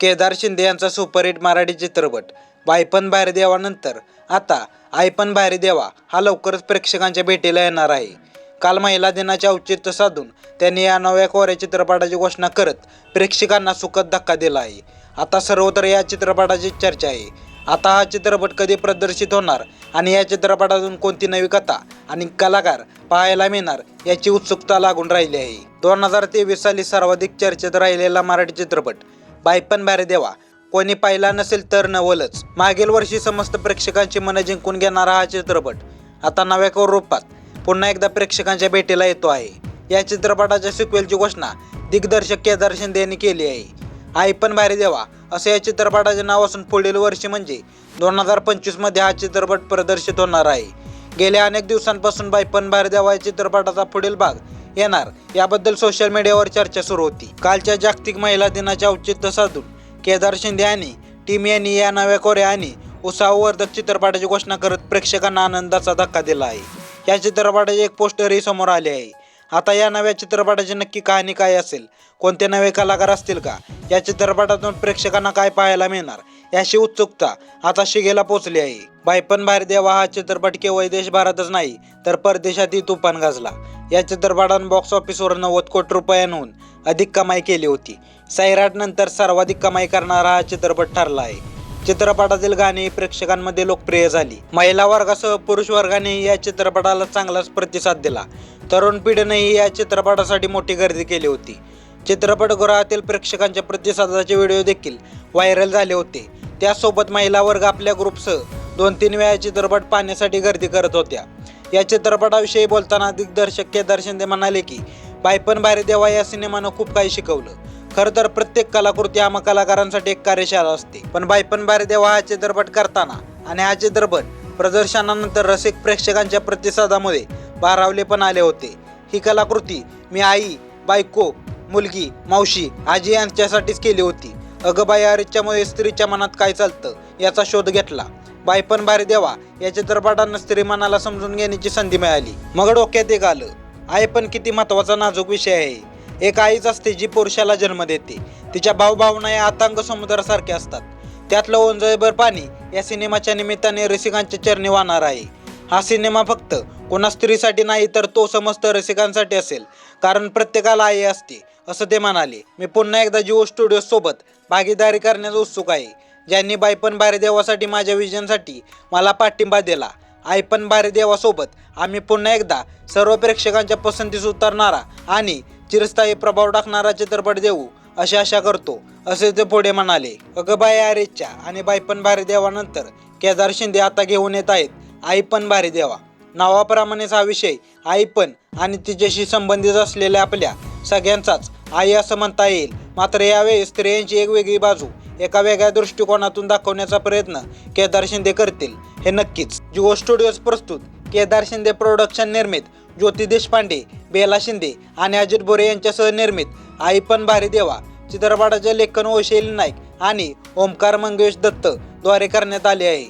केदार शिंदे यांचा सुपरहिट मराठी चित्रपट बायपण बाहेर देवानंतर आता आयपण बाहेर देवा हा लवकरच प्रेक्षकांच्या भेटीला येणार आहे. काल महिला दिनाचे औचित्य साधून त्यांनी या नव्या कोऱ्या चित्रपटाची घोषणा करत प्रेक्षकांना सुखद धक्का दिला आहे. आता सर्वत्र या चित्रपटाची चर्चा आहे. आता हा चित्रपट कधी प्रदर्शित होणार आणि या चित्रपटातून कोणती नवी कथा आणि कलाकार पाहायला मिळणार याची उत्सुकता लागून राहिली आहे. दोन हजार तेवीस साली सर्वाधिक चर्चेत राहिलेला मराठी चित्रपट बायपण बारे देवा. कोणी पाहिला नसेल तर नवलच. मागील वर्षी समस्त प्रेक्षकांची मनं जिंकून घेणारा हा चित्रपट. आता नव्या कौर रूपात. पुन्हा एकदा प्रेक्षकांच्या भेटीला येतो आहे. या चित्रपटाच्या सिक्वेलची घोषणा दिग्दर्शक केदार शिंदे यांनी केली आहे. आई पण भारी देवा. असं या चित्रपटाचे नाव असून पुढील वर्षी म्हणजे दोन हजार पंचवीसमध्ये हा चित्रपट प्रदर्शित होणार आहे. गेल्या अनेक दिवसांपासून बायपण भारी देवा या चित्रपटाचा पुढील भाग येणार. याबद्दल सोशल मीडियावर चर्चा सुरू होती. कालच्या जागतिक महिला दिनाचे औचित्य साधून केदार शिंदे यांनी टीम यांनी या नव्या कोऱ्या आणि उत्साहवर्धक चित्रपटाची घोषणा करत प्रेक्षकांना आनंदाचा धक्का दिला आहे. या चित्रपटाचे एक पोस्टरही समोर आले आहे. आता या नव्या चित्रपटाची नक्की कहाणी काय असेल? कोणते नवे कलाकार असतील का? या चित्रपटातून प्रेक्षकांना काय पाहायला मिळणार? याची उत्सुकता आता शिगेला पोचली आहे. बायपण बाहेर देवा हा चित्रपट केवळ देशभरातच नाही तर परदेशातही तुफान गाजला. या चित्रपटानं बॉक्स ऑफिसवर नव्वद कोटी रुपयांहून अधिक कमाई केली होती. सैराट नंतर सर्वाधिक कमाई करणारा हा चित्रपट ठरला आहे. चित्रपटातील गाणी प्रेक्षकांमध्ये लोकप्रिय झाली. महिला वर्गासह पुरुष वर्गाने या चित्रपटाला चांगलाच प्रतिसाद दिला. तरुण पिढीनेही या चित्रपटासाठी मोठी गर्दी केली होती. चित्रपटगृहातील प्रेक्षकांच्या प्रतिसादाचे व्हिडिओ देखील व्हायरल झाले होते. त्यासोबत महिला वर्ग आपल्या ग्रुपसह दोन तीन वेळा चित्रपट पाहण्यासाठी गर्दी करत होत्या. या चित्रपटाविषयी बोलताना दिग्दर्शक केदार शिंदे म्हणाले की बायपण बारे देवा या सिनेमानं खूप काही शिकवलं. खरं तर प्रत्येक कलाकृती आम्हा कलाकारांसाठी एक कार्यशाळा असते. पण बायपण बारे देवा हा चित्रपट करताना आणि हा चित्रपट प्रदर्शनानंतर रसिक प्रेक्षकांच्या प्रतिसादामुळे भारावले पण आले होते. ही कलाकृती मी आई बायको मुलगी मावशी आजी यांच्यासाठीच केली होती. अगं अरिच्यामुळे स्त्रीच्या मनात काय चालतं याचा शोध घेतला. बाय पण भारी देवा या चित्रपटानं स्त्री मनाला समजून घेण्याची संधी मिळाली. मग डोक्यात एक आलं आई पण किती महत्त्वाचा नाजूक विषय आहे. एक आईच असते जी पुरुषाला जन्म देते. तिच्या भावभावना या आतांग समुद्रासारख्या असतात. त्यातलं ओंजळभर पाणी या सिनेमाच्या निमित्ताने रसिकांच्या चरणी वाहणार आहे. हा सिनेमा फक्त कोणा स्त्रीसाठी नाही तर तो समस्त रसिकांसाठी असेल. कारण प्रत्येकाला आई असते असं ते म्हणाले. मी पुन्हा एकदा जिओ स्टुडिओ सोबत भागीदारी करण्यास उत्सुक आहे. ज्यांनी बायपण बारे देवासाठी माझ्या विजनसाठी मला पाठिंबा दिला. आयपण बारे देवासोबत आम्ही पुन्हा एकदा सर्व प्रेक्षकांच्या पसंतीस उतरणारा आणि चिरस्थायी प्रभाव टाकणारा चित्रपट देऊ अशी आशा करतो. असे ते पुढे म्हणाले अगं बाय आरेच्या आणि बायपण भारी देवानंतर केदार शिंदे आता घेऊन येत आहेत. आई पण भारी देवा. नावाप्रमाणेच हा विषय आई पण आणि तिच्याशी संबंधित असलेल्या आपल्या सगळ्यांचाच आई असं म्हणता येईल. मात्र यावेळी स्त्रियांची एक वेगळी बाजू एका वेगळ्या दृष्टिकोनातून दाखवण्याचा प्रयत्न केदार शिंदे करतील हे नक्कीच. जिओ स्टुडिओज प्रस्तुत केदार शिंदे प्रोडक्शन निर्मित ज्योती देशपांडे बेला शिंदे आणि अजित बोरे यांच्यासह निर्मित आई पण भारी देवा. चित्रपटाचे लेखन ओशैली शैली नाईक आणि ओमकार मंगेश दत्त द्वारे करण्यात आले आहे.